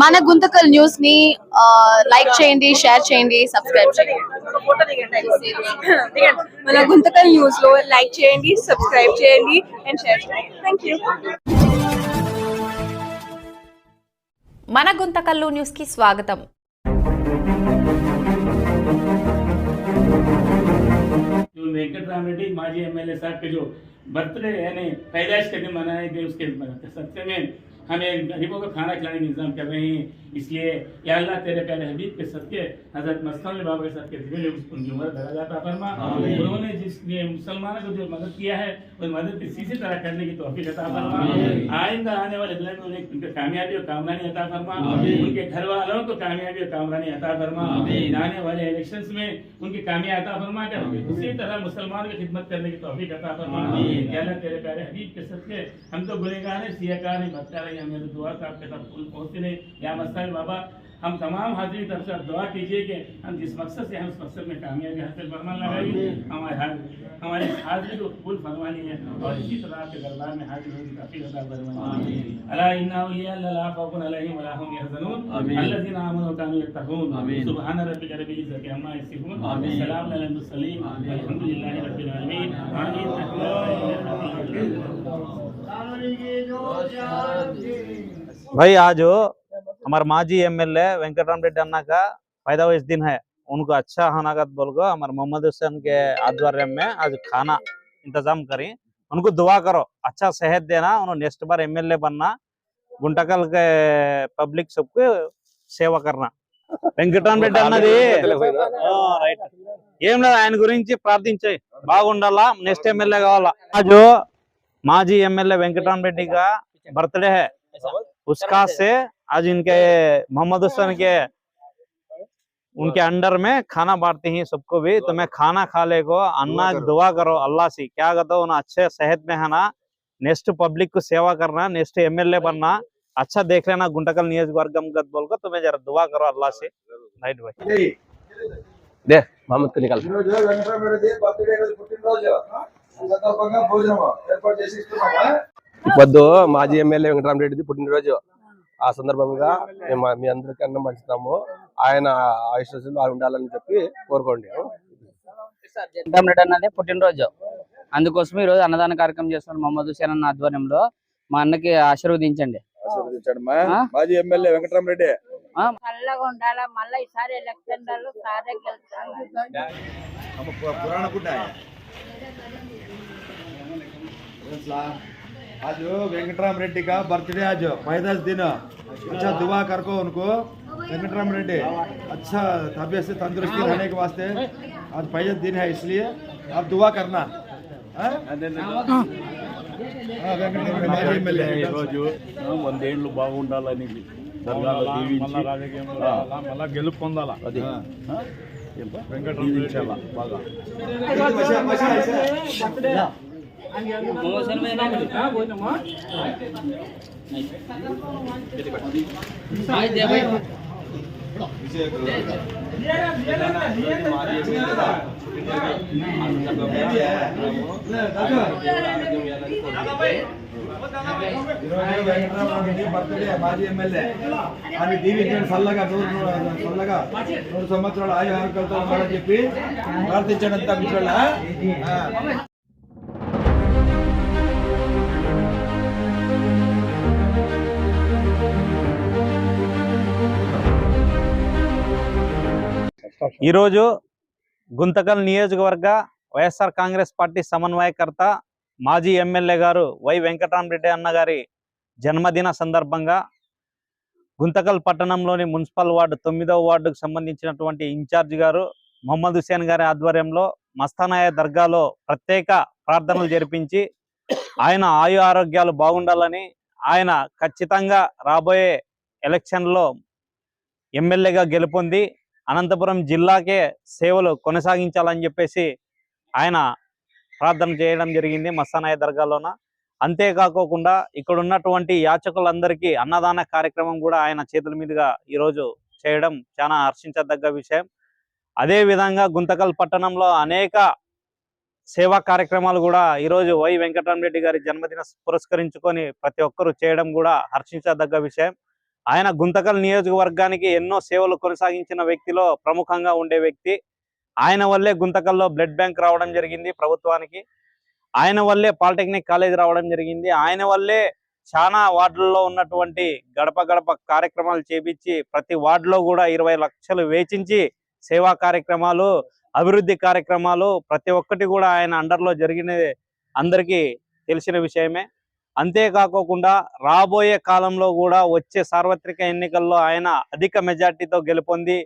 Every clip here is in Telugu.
మన గుంతకల్ న్యూస్ ని లైక్ చేయండి షేర్ చేయండి సబ్స్క్రైబ్ చేయండి మన గుంతకల్ న్యూస్ లో లైక్ చేయండి సబ్స్క్రైబ్ చేయండి అండ్ షేర్ చేయండి థ్యాంక్ యూ మన గుంతకల్లు న్యూస్ కి స్వాగతం जो वेंकट राम रेड्डी माजी एमएलए साहब के जो बर्थडे यानी पैदाइश के दिन मनाए गए उसके सत्य में हम गरीबों को खाना खिलाने का इंतज़ाम कर रहे हैं। इसलिए या अल्लाह तेरे प्यारे हबीब के सदके हज़रत मस्तान बाबा के सदके में उनकी उम्र दराजा फरमा। उन्होंने जिसने मुसलमानों को जो मदद किया है उस मदद इसी इसी तरह करने की तोहफी अता फरमा। आइंदा आने वाले दिनों में उन्हें उनके कामयाबी और कामरानी अता फरमा। उनके घर वालों को कामयाबी और कामरानी अता फरमा। आने वाले इलेक्शन में उनकी कामयाबी अता फरमा कर उसी तरह मुसलमानों की खिदमत करने की तौफीक अता फरमा। अल्लाह तेरे प्यारे हबीब के सदके हम तो गुनहगार हैं सियाकार हैं बदकार हैं हमें तो दुआ का आपके साथ पहुँचते नहीं। या मस्तान बाबा हम तमाम हाजिरी तरफ़ से दुआ कीजिए कि हम जिस मकसद से हम उस मकसद में कामयाबी हासिल फरमान लगाएँगे हमारे हमारी हाजिरी को कबूल फरमानी है और इसी तरह आपके दरबार में हाजिर होने की तौफीक अता फरमानी है अला इन्ना औलिया अल्लाह ला खौफुन अलैहिम वला हुम यहज़नून। अल्लज़ीना आमनू व कानू यत्तक़ून। सुब्हान रब्बिका रब्बिल इज़्ज़ति अम्मा यसिफून। सलाम अलल मुरसलीन वल्हम्दुलिल्लाहि रब्बिल आलमीन। आमीन। भाई आज हमारे माजी एमएलए वेंकटराम रेड्डी अन्ना का पैदाइश दिन है उनको अच्छा हनागत बोल को हमारे मोहम्मद हुसैन के आध्वर्य में आज खाना इंतजाम करी उनको दुआ करो अच्छा सेहत देना उन्होंने नेक्स्ट बार एमएलए बनना गुंटकल के पब्लिक सबको సేవ కర్ణ వెంకటరామ రెడ్డి అన్నది ఆ, రైట్ ఏం లేదు ఆయన గురించి ప్రార్థించాయి బాగుండాలా నెక్స్ట్ ఎమ్మెల్యే కావాలా आज माजी एमएलए वेंकटराम रेड्डी का बर्थडे है उसका से आज इनके मोहम्मद हुसैन के उनके अंडर में खाना बांटती हैं सबको भी तो मैं खाना खा ले को अन्ना दुआ करो अल्लाह से क्या कहता हूँ अच्छे सेहत में है ना नेक्स्ट पब्लिक को सेवा करना नेक्स्ट एमएलए बनना अच्छा देख लेना गुंटकल नियोजकवर्गम गत बोल को तुम्हें जरा दुआ करो अल्लाह से राइट भाई దే మహమ్మద్ కు నికాల్ ఈరోజు వెంకటరామరెడ్డి బర్త్డే రోజు పుట్టినరోజు ఈ సందర్భంగా భోజనం ఏర్పాటు చేసి ఇస్తున్నామా పొద్దు మాజీ ఎమ్మెల్యే వెంకటరామరెడ్డిది పుట్టినరోజు ఆ సందర్భంగా మేము మీ అందరికీ అన్నం పంచుతాము ఆయన ఆయుష్లు ఉండాలని చెప్పి కోరుకోండి అన్నది పుట్టినరోజు. అందుకోసం ఈ రోజు అన్నదాన కార్యక్రమం చేస్తున్నాం మహమ్మద్ హుసేన్ అన్న ఆధ్వర్యంలో. మా అన్నకి ఆశీర్వదించండి. మాజీ ఎమ్మెల్యే వెంకటరామరెడ్డి మళ్ళీ ఈసారి ఎలక్షన్ సారే आज वेंकटराम रेड्डी का बर्थडे आज पैदाश दिन अच्छा दुआ कर को उनको वेंकटराम रेड्डी अच्छा तबीयत से तंदुरुस्ती रहने के वास्ते आज पैदाश दिन है इसलिए आप दुआ करना हाँ? हाँ, वेंकटराम रेड्डी माजी एमएलए ఈరోజు వందేళ్లు బాగుండాలని దర్గాలో దీవించి మళ్ళా గెలుపు పొందాలా అది వెంకటరామ బాగా ఈరోజు వెంకటరామరెడ్డి బర్త్డే మాజీ ఎమ్మెల్యే అని దీవించండి చల్లగా నూరు నూరు- చల్లగా నూరు సంవత్సరాలు ఆయు ఆరోగ్యాలతో ఉండాలని చెప్పి ప్రార్థించండి అంతా మిత్రుల ఈరోజు గుంతకల్ నియోజకవర్గ వైఎస్ఆర్ కాంగ్రెస్ పార్టీ సమన్వయకర్త మాజీ ఎమ్మెల్యే గారు వై వెంకటరామరెడ్డి అన్న గారి జన్మదిన సందర్భంగా గుంతకల్ పట్టణంలోని మున్సిపల్ వార్డు తొమ్మిదవ వార్డుకు సంబంధించినటువంటి ఇన్ఛార్జ్ గారు మొహమ్మద్ హుసేన్ గారి ఆధ్వర్యంలో మస్తానాయ దర్గాలో ప్రత్యేక ప్రార్థనలు జరిపించి ఆయన ఆయు ఆరోగ్యాలు బాగుండాలని ఆయన ఖచ్చితంగా రాబోయే ఎలక్షన్లో ఎమ్మెల్యేగా గెలుపొంది అనంతపురం జిల్లాకే సేవలు కొనసాగించాలని చెప్పేసి ఆయన ప్రార్థన చేయడం జరిగింది మస్తానాయ దర్గాలోన. అంతేకాకోకుండా ఇక్కడ ఉన్నటువంటి యాచకులందరికీ అన్నదాన కార్యక్రమం కూడా ఆయన చేతుల మీదుగా ఈరోజు చేయడం చాలా హర్షించదగ్గ విషయం. అదే విధంగా గుంతకల్ పట్టణంలో అనేక సేవా కార్యక్రమాలు కూడా ఈరోజు వై వెంకటరామరెడ్డి గారి జన్మదిన పురస్కరించుకొని ప్రతి ఒక్కరూ చేయడం కూడా హర్షించదగ్గ విషయం. ఆయన గుంతకల్ నియోజకవర్గానికి ఎన్నో సేవలు కొనసాగించిన వ్యక్తిలో ప్రముఖంగా ఉండే వ్యక్తి. ఆయన వల్లే గుంతకల్లో బ్లడ్ బ్యాంక్ రావడం జరిగింది ప్రభుత్వానికి. ఆయన వల్లే పాలిటెక్నిక్ కాలేజ్ రావడం జరిగింది. ఆయన వల్లే చాలా వార్డుల్లో ఉన్నటువంటి గడప గడప కార్యక్రమాలు చేపించి ప్రతి వార్డులో కూడా ఇరవై లక్షలు వేచించి సేవా కార్యక్రమాలు అభివృద్ధి కార్యక్రమాలు ప్రతి ఒక్కటి కూడా ఆయన అండర్లో జరిగినది అందరికీ తెలిసిన విషయమే. అంతేకాకోకుండా రాబోయే కాలంలో కూడా వచ్చే సార్వత్రిక ఎన్నికల్లో ఆయన అధిక మెజార్టీతో గెలుపొంది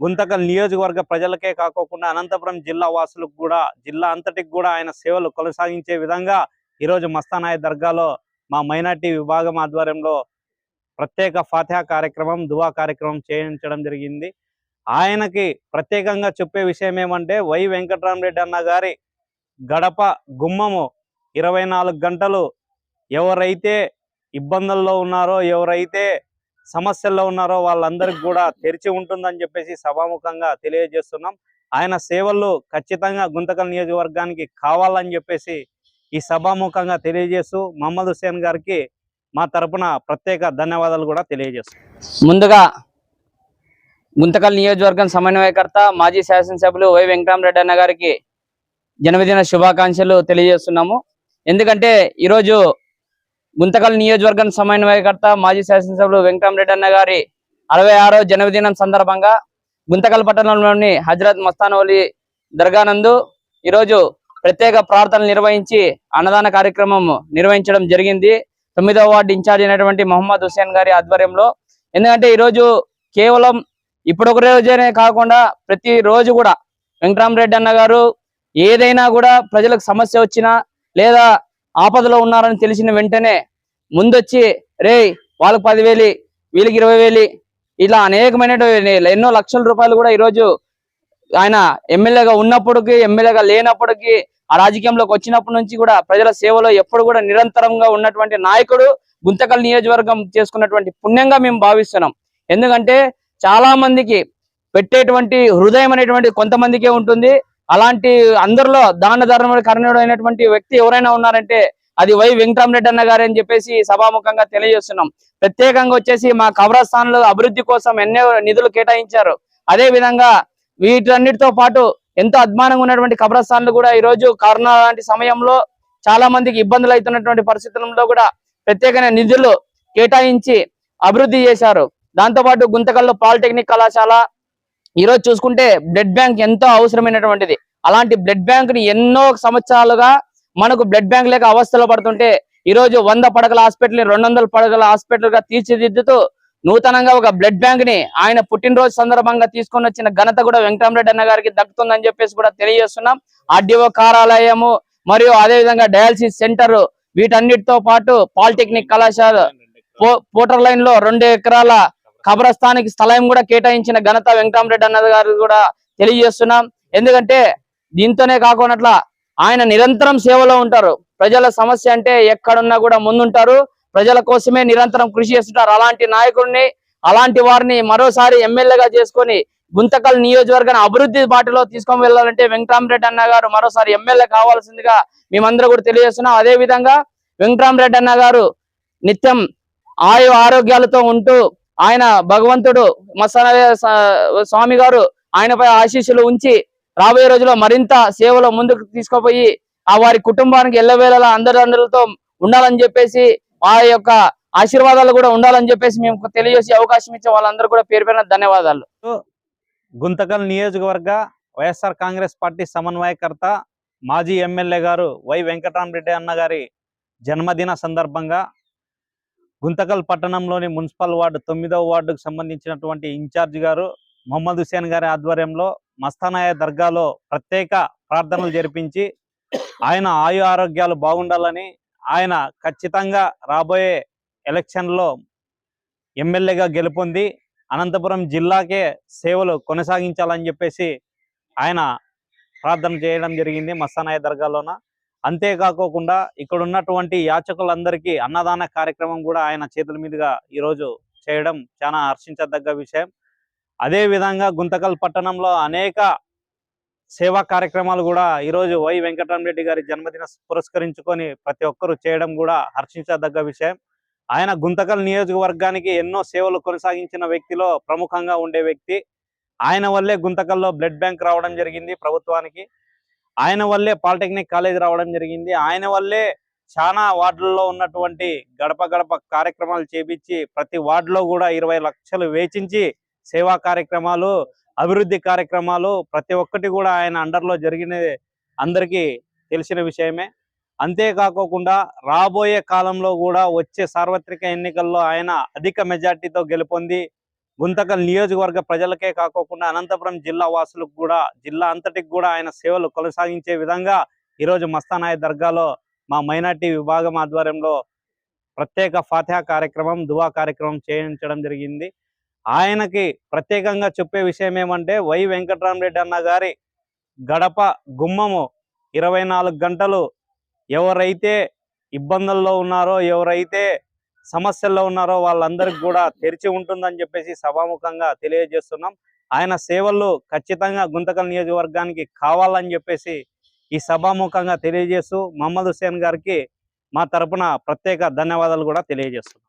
గుంతకల్ నియోజకవర్గ ప్రజలకే కాకోకుండా అనంతపురం జిల్లా వాసులకు కూడా జిల్లా అంతటికి కూడా ఆయన సేవలు కొనసాగించే విధంగా ఈరోజు మస్తానాయ దర్గాలో మా మైనార్టీ విభాగం ఆధ్వర్యంలో ప్రత్యేక ఫాతిహా కార్యక్రమం దువా కార్యక్రమం చేయించడం జరిగింది. ఆయనకి ప్రత్యేకంగా చెప్పే విషయం ఏమంటే వై వెంకటరామరెడ్డి అన్న గారి గడప గుమ్మము ఇరవై నాలుగు గంటలు ఎవరైతే ఇబ్బందుల్లో ఉన్నారో ఎవరైతే సమస్యల్లో ఉన్నారో వాళ్ళందరికీ కూడా తెరిచి ఉంటుందని చెప్పేసి సభాముఖంగా తెలియజేస్తున్నాం. ఆయన సేవలు ఖచ్చితంగా గుంతకల్ నియోజకవర్గానికి కావాలని చెప్పేసి ఈ సభాముఖంగా తెలియజేస్తూ మహమ్మద్ హుసేన్ గారికి మా తరపున ప్రత్యేక ధన్యవాదాలు కూడా తెలియజేస్తున్నాం. ముందుగా గుంతకల్ నియోజకవర్గం సమన్వయకర్త మాజీ శాసనసభ్యులు వై వెంకటరామరెడ్డి అన్న గారికి జన్మదిన శుభాకాంక్షలు తెలియజేస్తున్నాము. ఎందుకంటే ఈరోజు గుంతకల్ నియోజకవర్గం సమన్వయకర్త మాజీ శాసనసభ్యులు వెంకటరెడ్డి అన్న గారి అరవై ఆరో జన్మదినం సందర్భంగా గుంతకల్ పట్టణంలోని హజరత్ మస్తానవలి దర్గానందు ఈరోజు ప్రత్యేక ప్రార్థనలు నిర్వహించి అన్నదాన కార్యక్రమం నిర్వహించడం జరిగింది. తొమ్మిదవ వార్డు ఇన్ఛార్జ్ అయినటువంటి మొహమ్మద్ హుస్సేన్ గారి ఆధ్వర్యంలో. ఎందుకంటే ఈరోజు కేవలం ఇప్పుడు రోజునే కాకుండా ప్రతి రోజు కూడా వెంకటరామరెడ్డి అన్న గారు ఏదైనా కూడా ప్రజలకు సమస్య వచ్చినా లేదా ఆపదలో ఉన్నారని తెలిసిన వెంటనే ముందొచ్చి రే వాళ్ళకి పదివేలు వీళ్ళకి ఇరవై వేలు ఇలా అనేకమైన ఎన్నో లక్షల రూపాయలు కూడా ఈరోజు ఆయన ఎమ్మెల్యేగా ఉన్నప్పటికీ ఎమ్మెల్యేగా లేనప్పటికీ ఆ రాజకీయంలోకి వచ్చినప్పటి నుంచి కూడా ప్రజల సేవలో ఎప్పుడు కూడా నిరంతరంగా ఉన్నటువంటి నాయకుడు గుంతకల్ నియోజకవర్గం చేసుకున్నటువంటి పుణ్యంగా మేము భావిస్తున్నాం. ఎందుకంటే చాలా మందికి పెట్టేటువంటి హృదయం అనేటువంటి కొంతమందికే ఉంటుంది. అలాంటి అందరిలో దాన ధర్మ కర్ణుడు అయినటువంటి వ్యక్తి ఎవరైనా ఉన్నారంటే అది వై వెంకటరామరెడ్డి అన్న గారు అని చెప్పేసి సభాముఖంగా తెలియజేస్తున్నాం. ప్రత్యేకంగా వచ్చేసి మా కబరస్థాన్లు అభివృద్ధి కోసం ఎన్నో నిధులు కేటాయించారు. అదే విధంగా వీటన్నిటితో పాటు ఎంతో అద్మానంగా ఉన్నటువంటి కబరస్థాన్లు కూడా ఈ రోజు కరోనా లాంటి సమయంలో చాలా మందికి ఇబ్బందులు అవుతున్నటువంటి పరిస్థితుల్లో కూడా ప్రత్యేకమైన నిధులు కేటాయించి అభివృద్ధి చేశారు. దాంతో పాటు గుంతకల్లో పాలిటెక్నిక్ కళాశాల ఈ రోజు చూసుకుంటే బ్లడ్ బ్యాంక్ ఎంతో అవసరమైనటువంటిది. అలాంటి బ్లడ్ బ్యాంక్ని ఎన్నో సంవత్సరాలుగా మనకు బ్లడ్ బ్యాంక్ లేక అవస్థలో పడుతుంటే ఈ రోజు వంద పడకల హాస్పిటల్ని రెండు వందల పడకల హాస్పిటల్గా తీర్చిదిద్దుతూ నూతనంగా ఒక బ్లడ్ బ్యాంక్ని ఆయన పుట్టినరోజు సందర్భంగా తీసుకొని వచ్చిన ఘనత కూడా వెంకటరామరెడ్డి అన్న గారికి దక్కుతుందని చెప్పేసి కూడా తెలియజేస్తున్నాం. ఆర్డీఓ కార్యాలయము మరియు అదే విధంగా డయాలసిస్ సెంటర్ వీటన్నిటితో పాటు పాలిటెక్నిక్ కళాశాల పో- పోటర్ లైన్లో రెండు ఎకరాల కబరస్థానికి స్థలం కూడా కేటాయించిన ఘనత వెంకటరామరెడ్డి అన్న గారు కూడా తెలియజేస్తున్నాం. ఎందుకంటే దీంతోనే కాకుండా ఆయన నిరంతరం సేవలో ఉంటారు. ప్రజల సమస్య అంటే ఎక్కడున్నా కూడా ముందుంటారు. ప్రజల కోసమే నిరంతరం కృషి చేస్తుంటారు. అలాంటి నాయకుడిని అలాంటి వారిని మరోసారి ఎమ్మెల్యేగా చేసుకొని గుంతకల్ నియోజకవర్గాన్ని అభివృద్ధి బాటలో తీసుకొని వెళ్ళాలంటే వెంకటరామరెడ్డి అన్న గారు మరోసారి ఎమ్మెల్యే కావాల్సిందిగా మేమందరూ కూడా తెలియజేస్తున్నాం. అదే విధంగా వెంకటరామరెడ్డి అన్న గారు నిత్యం ఆయు ఆరోగ్యాలతో ఉంటూ ఆయన భగవంతుడు మసాన స్వామి గారు ఆయనపై ఆశీస్సులు ఉంచి రాబోయే రోజుల్లో మరింత సేవలో ముందుకు తీసుకుపోయి ఆ వారి కుటుంబానికి ఎల్లవేళలా అందరితో ఉండాలని చెప్పేసి ఆ యొక్క ఆశీర్వాదాలు కూడా ఉండాలని చెప్పేసి మేము తెలియజేసి అవకాశం ఇచ్చే వాళ్ళందరూ కూడా పేరు పేరున ధన్యవాదాలు. గుంతకల్ నియోజకవర్గ వైఎస్ఆర్ కాంగ్రెస్ పార్టీ సమన్వయకర్త మాజీ ఎమ్మెల్యే గారు వై వెంకటరామరెడ్డి అన్న గారి జన్మదిన సందర్భంగా గుంతకల్ పట్టణంలోని మున్సిపల్ వార్డు తొమ్మిదవ వార్డుకు సంబంధించినటువంటి ఇన్ఛార్జ్ గారు మొహమ్మద్ హుసేన్ గారి ఆధ్వర్యంలో మస్తానాయ దర్గాలో ప్రత్యేక ప్రార్థనలు జరిపించి ఆయన ఆయు ఆరోగ్యాలు బాగుండాలని ఆయన ఖచ్చితంగా రాబోయే ఎలక్షన్లో ఎమ్మెల్యేగా గెలుపొంది అనంతపురం జిల్లాకే సేవలు కొనసాగించాలని చెప్పేసి ఆయన ప్రార్థన చేయడం జరిగింది మస్తానాయ దర్గాలోన. అంతేకాకోకుండా ఇక్కడ ఉన్నటువంటి యాచకులందరికీ అన్నదాన కార్యక్రమం కూడా ఆయన చేతుల మీదుగా ఈరోజు చేయడం చాలా హర్షించదగ్గ విషయం. అదే విధంగా గుంతకల్ పట్టణంలో అనేక సేవా కార్యక్రమాలు కూడా ఈరోజు వై వెంకటరామరెడ్డి గారి జన్మదిన పురస్కరించుకొని ప్రతి ఒక్కరూ చేయడం కూడా హర్షించదగ్గ విషయం. ఆయన గుంతకల్ నియోజకవర్గానికి ఎన్నో సేవలు కొనసాగించిన వ్యక్తిలో ప్రముఖంగా ఉండే వ్యక్తి. ఆయన వల్లే గుంతకల్లో బ్లడ్ బ్యాంక్ రావడం జరిగింది ప్రభుత్వానికి. ఆయన వల్లే పాలిటెక్నిక్ కాలేజ్ రావడం జరిగింది. ఆయన వల్లే చాలా వార్డుల్లో ఉన్నటువంటి గడప గడప కార్యక్రమాలు చేపించి ప్రతి వార్డులో కూడా ఇరవై లక్షలు వేచించి సేవా కార్యక్రమాలు అభివృద్ధి కార్యక్రమాలు ప్రతి ఒక్కటి కూడా ఆయన అండర్లో జరిగినది అందరికీ తెలిసిన విషయమే. అంతేకాకోకుండా రాబోయే కాలంలో కూడా వచ్చే సార్వత్రిక ఎన్నికల్లో ఆయన అధిక మెజార్టీతో గెలుపొంది గుంతకల్ నియోజకవర్గ ప్రజలకే కాకోకుండా అనంతపురం జిల్లా వాసులకు కూడా జిల్లా అంతటికి కూడా ఆయన సేవలు కొనసాగించే విధంగా ఈరోజు మస్తానాయ దర్గాలో మా మైనార్టీ విభాగం ఆధ్వర్యంలో ప్రత్యేక ఫాతిహా కార్యక్రమం దువా కార్యక్రమం చేయించడం జరిగింది. ఆయనకి ప్రత్యేకంగా చెప్పే విషయం ఏమంటే వై వెంకటరామరెడ్డి అన్న గారి గడప గుమ్మము ఇరవై నాలుగు గంటలు ఎవరైతే ఇబ్బందుల్లో ఉన్నారో ఎవరైతే సమస్యల్లో ఉన్నారో వాళ్ళందరికీ కూడా తెరిచి ఉంటుందని చెప్పేసి సభాముఖంగా తెలియజేస్తున్నాం. ఆయన సేవలు ఖచ్చితంగా గుంతకల్ నియోజకవర్గానికి కావాలని చెప్పేసి ఈ సభాముఖంగా తెలియజేస్తూ మహమ్మద్ హుస్సేన్ గారికి మా తరపున ప్రత్యేక ధన్యవాదాలు కూడా తెలియజేస్తున్నాం.